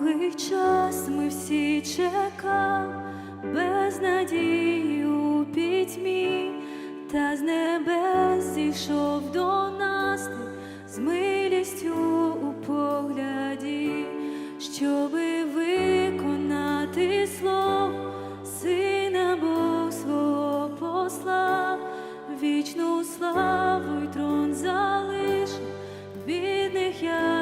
Довгий час ми всі чекав, без надії у пітьмі, та з небес зійшов до нас ти з милістю у погляді, щоби виконати слово, сина Бог свого послав, вічну славу й трон залишив, бідних яслах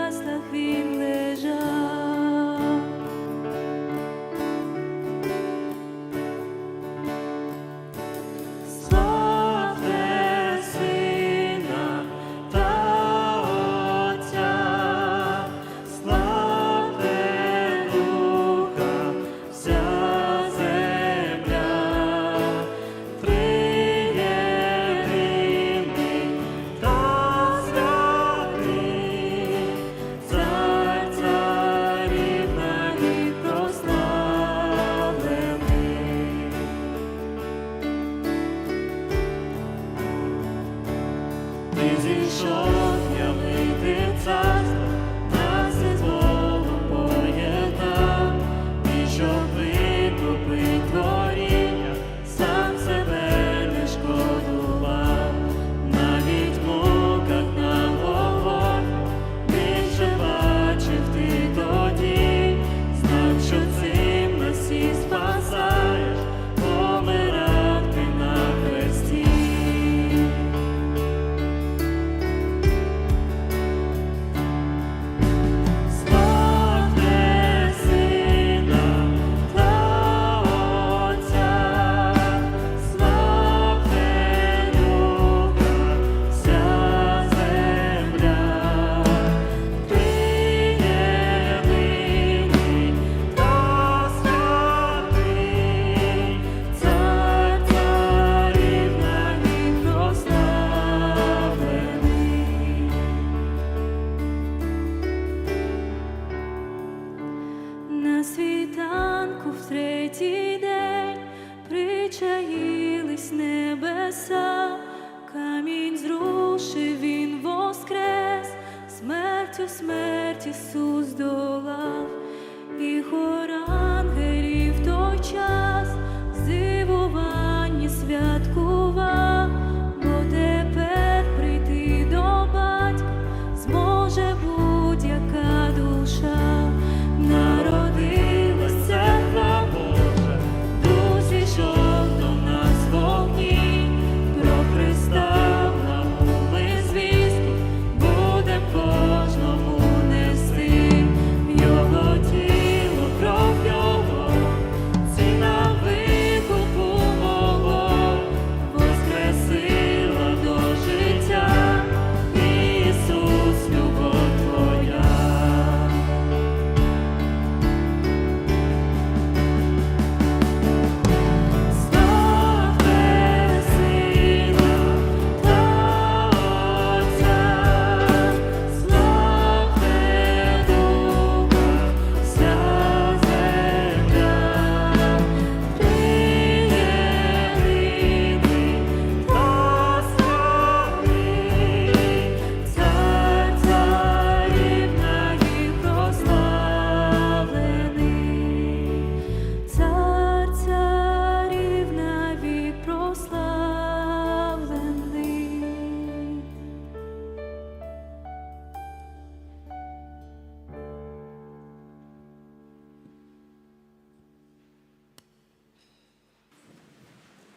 Ти зійшов третій день причаїлись небеса, камінь зрушив він воскрес, смертю смерть Ісус долав і хора.